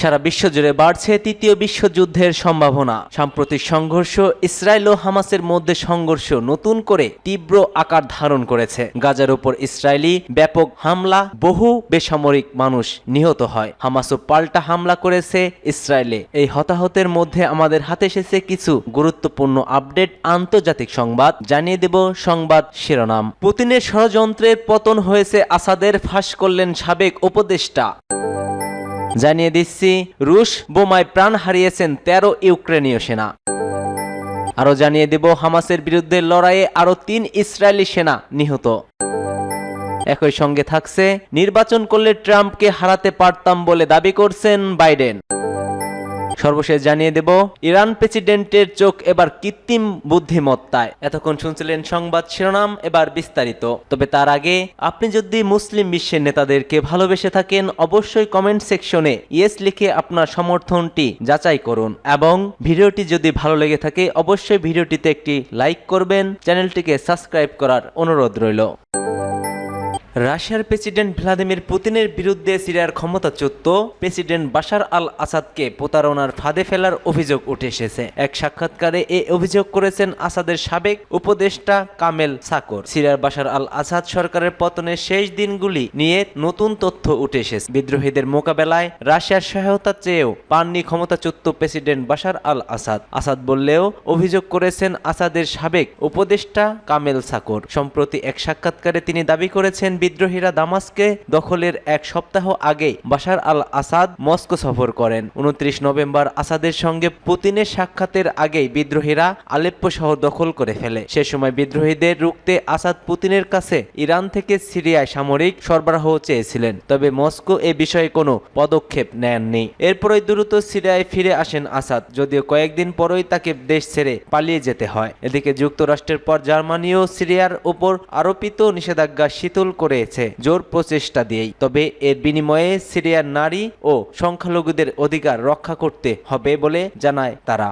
সারা বিশ্বজুড়ে বাড়ছে তৃতীয় বিশ্বযুদ্ধের সম্ভাবনা। সাম্প্রতিক সংঘর্ষ ইসরায়েল ও হামাসের মধ্যে সংঘর্ষ নতুন করে তীব্র আকার ধারণ করেছে। গাজার উপর ইসরায়েলি ব্যাপক হামলা, বহু বেসামরিক মানুষ নিহত হয়। হামাসও পাল্টা হামলা করেছে ইসরায়েলে। এই হতাহতের মধ্যে আমাদের হাতে এসেছে কিছু গুরুত্বপূর্ণ আপডেট, আন্তর্জাতিক সংবাদ। জানিয়ে দেব সংবাদ শিরোনাম। পুতিনের ষড়যন্ত্রের পতন হয়েছে আসাদের ফাঁস করলেন সাবেক উপদেষ্টা। জানিয়ে দিচ্ছি, রুশ বোমায় প্রাণ হারিয়েছেন তেরো ইউক্রেনীয় সেনা। আরও জানিয়ে দেব, হামাসের বিরুদ্ধে লড়াইয়ে আরও তিন ইসরায়েলি সেনা নিহত। একই সঙ্গে থাকছে, নির্বাচন করলে ট্রাম্পকে হারাতে পারতাম বলে দাবি করছেন বাইডেন। সর্বশেষ জানিয়ে দেব, ইরান প্রেসিডেন্টের চোখ এবার কৃত্রিম বুদ্ধিমত্তায়। এতক্ষণ শুনছিলেন সংবাদ শিরোনাম, এবার বিস্তারিত। তবে তার আগে, আপনি যদি মুসলিম বিশ্বের নেতাদেরকে ভালোবেসে থাকেন, অবশ্যই কমেন্ট সেকশনে ইয়েস লিখে আপনার সমর্থনটি যাচাই করুন। এবং ভিডিওটি যদি ভালো লেগে থাকে, অবশ্যই ভিডিওটিতে একটি লাইক করবেন, চ্যানেলটিকে সাবস্ক্রাইব করার অনুরোধ রইল। রাশিয়ার প্রেসিডেন্ট ভ্লাদিমির পুতিনের বিরুদ্ধে সিরিয়ার ক্ষমতাচ্যুত প্রেসিডেন্ট বাশার আল আসাদকে প্রতারণার ফাঁদে ফেলার অভিযোগ উঠে এসেছে। এক সাক্ষাৎকারে এ অভিযোগ করেছেন আসাদের সাবেক উপদেষ্টা কামেল সাকর। সিরিয়ার বাশার আল আসাদ সরকারের পতনের শেষ দিনগুলি নিয়ে নতুন তথ্য উঠে এসেছে। বিদ্রোহীদের মোকাবেলায় রাশিয়ার সহায়তা চেয়েও পাননি ক্ষমতাচ্যুত president Bashar al Assad Assad বললেও অভিযোগ করেছেন আসাদের সাবেক উপদেষ্টা কামেল সাকর। সম্প্রতি এক সাক্ষাৎকারে তিনি দাবি করেছেন বিদ্রোহীরা দামাসকে দখলের এক সপ্তাহ আগেই বাশার আল আসাদ মস্কো সফর করেন। উনত্রিশ নভেম্বর আসাদের সঙ্গে পুতিনের সাক্ষাতের আগেই বিদ্রোহীরা আলেপ্পো শহর দখল করে ফেলে। সে সময় বিদ্রোহীদের রুখতে আসাদ পুতিনের কাছে ইরান থেকে সিরিয়ায় সামরিক সরবরাহ চেয়েছিলেন, তবে মস্কো এ বিষয়ে কোনো পদক্ষেপ নেননি। এরপরই দ্রুত সিরিয়ায় ফিরে আসেন আসাদ, যদিও কয়েকদিন পরই তাকে দেশ ছেড়ে পালিয়ে যেতে হয়। এদিকে যুক্তরাষ্ট্রের পর জার্মানিও সিরিয়ার উপর আরোপিত নিষেধাজ্ঞা শীতল করেছে জোর প্রচেষ্টা দিয়েই। তবে এর বিনিময়ে সিরিয়ার নারী ও সংখ্যালঘুদের অধিকার রক্ষা করতে হবে বলে জানায় তারা।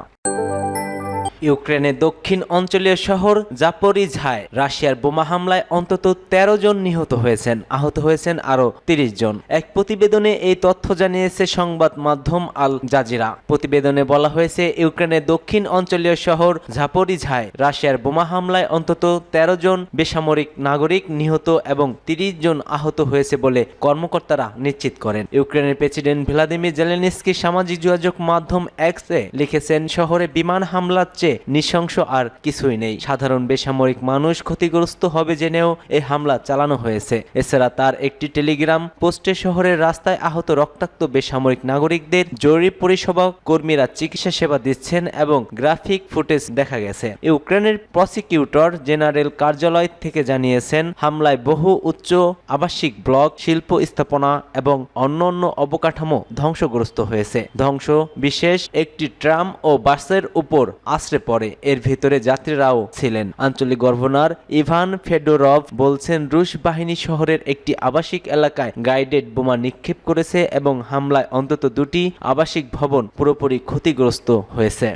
ইউক্রেনের দক্ষিণ অঞ্চলীয় শহর জাপরিঝায়, রাশিয়ার বোমা হামলায় অন্তত ১৩ জন নিহত হয়েছেন, আহত হয়েছেন আরও ৩০ জন। এক প্রতিবেদনে এই তথ্য জানিয়েছে সংবাদ মাধ্যম আল জাজিরা। প্রতিবেদনে বলা হয়েছে, ইউক্রেনের দক্ষিণ অঞ্চলীয় শহর ঝাপরিঝায় রাশিয়ার বোমা হামলায় অন্তত ১৩ জন বেসামরিক নাগরিক নিহত এবং ৩০ জন আহত হয়েছে বলে কর্মকর্তারা নিশ্চিত করেন। ইউক্রেনের প্রেসিডেন্ট ভ্লাদিমির জেলেনস্কি সামাজিক যোগাযোগ মাধ্যম এক্সে লিখেছেন, শহরে বিমান হামলার চেয়ে নৃশংস আর কিছুই নেই। সাধারণ বেসামরিক মানুষ ক্ষতিগ্রস্ত হবে জেনেও এই হামলা চালানো হয়েছে। এছাড়া তার একটি টেলিগ্রাম পোস্টে শহরের রাস্তায় আহত রক্তাক্ত বেসামরিক নাগরিকদের জরুরি পরিষেবা কর্মীরা চিকিৎসা সেবা দিচ্ছেন এবং গ্রাফিক ফুটেজ দেখা গেছে। ইউক্রেনের প্রসিকিউটর জেনারেল কার্যালয় থেকে জানিয়েছেন, হামলায় বহু উচ্চ আবাসিক ব্লক, শিল্প স্থাপনা এবং অন্যান্য অবকাঠামো ধ্বংসগ্রস্ত হয়েছে। ধ্বংস বিশেষ একটি ট্রাম ও বাসের উপর আশ্রে পড়ে। এর ভেতরে যাত্রীরাও ছিলেন। আঞ্চলিক গভর্নর ইভান ফেডোরভ বলছেন, রুশ বাহিনী শহরের একটি আবাসিক এলাকায় গাইডেড বোমা নিক্ষেপ করেছে এবং হামলায় অন্তত দুটি আবাসিক ভবন পুরোপুরি ক্ষতিগ্রস্ত হয়েছে।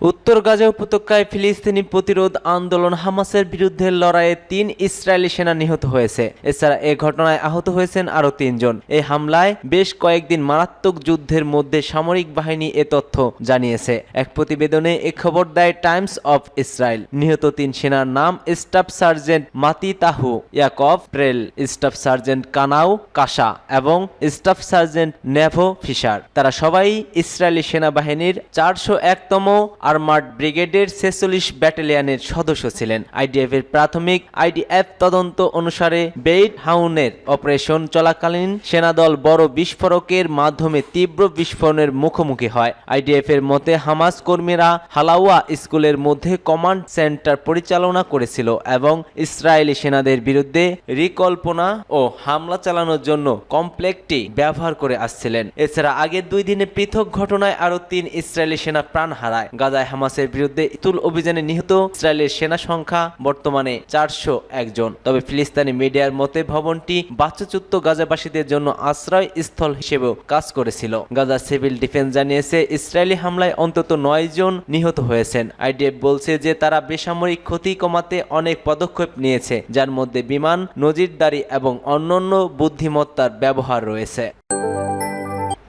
উত্তর গাজা উপত্যকায় ফিলিস্তিনি প্রতিরোধ আন্দোলন হামাসের বিরুদ্ধে লড়াইয়ে তিন ইসরায়েলি সেনা নিহত হয়েছে। এছাড়া এ ঘটনায় আহত হয়েছেন আরও তিনজন। এই হামলায় বেশ কয়েকদিন মারাত্মক যুদ্ধের মধ্যে সামরিক বাহিনী এ তথ্য জানিয়েছে। এক প্রতিবেদনে এ খবর দেয় টাইমস অফ ইসরায়েল। নিহত তিন সেনার নাম staff sergeant Matityahu Yaakov Perel, staff sergeant কানাউ কাশা এবং স্টাফ সার্জেন্ট নেভো ফিশার। তারা সবাই ইসরায়েলি সেনাবাহিনীর চারশো একতম আর্মার্ড ব্রিগেডের ছেচল্লিশ ব্যাটালিয়নের সদস্য ছিলেন। আইডিএফ এর প্রাথমিক আইডিএফ তদন্ত অনুসারে বেইট হাউনের অপারেশন চলাকালীন সেনাদল বড় বিস্ফোরকের মাধ্যমে তীব্র বিস্ফোরণের মুখোমুখি হয়। আইডিএফ এর মতে, হামাস কর্মীরা হালাওয়া স্কুলের মধ্যে কমান্ড সেন্টার পরিচালনা করেছিল এবং ইসরায়েলি সেনাদের বিরুদ্ধে রিকল্পনা ও হামলা চালানোর জন্য কমপ্লেক্সটি ব্যবহার করে আসছিলেন। এছাড়া আগের দুই দিনে পৃথক ঘটনায় আরও তিন ইসরায়েলি সেনা প্রাণ হারায়। গাজায় হামাসের বিরুদ্ধে ইতুল অভিযানে নিহত ইসরায়েলের সেনা সংখ্যা বর্তমানে চারশো একজন। তবে ফিলিস্তিনি মিডিয়ার মতে ভবনটি বাচ্চাচ্যুত গাজাবাসীদের জন্য আশ্রয় স্থল হিসেবেও কাজ করেছিল। গাজা সিভিল ডিফেন্স জানিয়েছে, ইসরায়েলি হামলায় অন্তত নয় জন নিহত হয়েছেন। আইডিএফ বলছে যে তারা বেসামরিক ক্ষতি কমাতে অনেক পদক্ষেপ নিয়েছে, যার মধ্যে বিমান, নজিরদারি এবং অন্যান্য বুদ্ধিমত্তার ব্যবহার রয়েছে।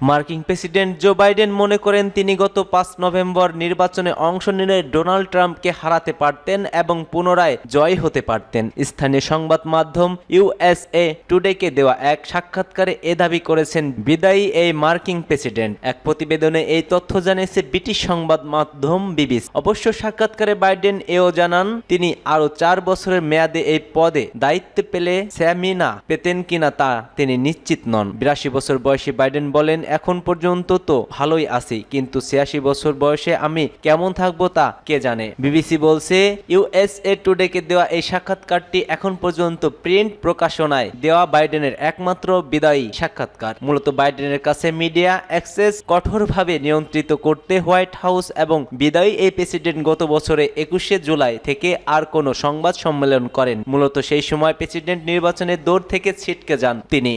মার্কিন প্রেসিডেন্ট জো বাইডেন মনে করেন তিনি গত পাঁচ নভেম্বর নির্বাচনে অংশ নিলে ডোনাল্ড ট্রাম্পকে হারাতে পারতেন এবং পুনরায় জয় হতে পারতেন। স্থানীয় সংবাদ মাধ্যম ইউএসএ টুডেকে দেওয়া এক সাক্ষাৎকারে এ দাবি করেছেন, বিদায়ী এই মার্কিন প্রেসিডেন্ট। এক প্রতিবেদনে এই তথ্য জানিয়েছে ব্রিটিশ সংবাদ মাধ্যম বিবিসি। অবশ্য সাক্ষাৎকারে বাইডেন এও জানান, তিনি আরও চার বছরের মেয়াদে এই পদে দায়িত্ব পেলে স্যামিনা পেতেন কিনা তা তিনি নিশ্চিত নন। বিরাশি বছর বয়সী বাইডেন বলেন এখন পর্যন্ত তো ভালোই আছি, কিন্তু ছিয়াশি বছর বয়সে আমি কেমন থাকব তা কে জানে? বিবিসি বলছে ইউএসএ টুডেকে দেওয়া এই সাক্ষাৎকারটি এখন পর্যন্ত প্রিন্ট প্রকাশনায় দেওয়া বাইডেনের একমাত্র বিদায়ী সাক্ষাৎকার। মূলত বাইডেনের কাছে মিডিয়া অ্যাক্সেস কঠোরভাবে নিয়ন্ত্রিত করতে হোয়াইট হাউস এবং বিদায়ী এই প্রেসিডেন্ট গত বছরে একুশে জুলাই থেকে আর কোনো সংবাদ সম্মেলন করেন। মূলত সেই সময় প্রেসিডেন্ট নির্বাচনের দৌড় থেকে ছিটকে যান তিনি।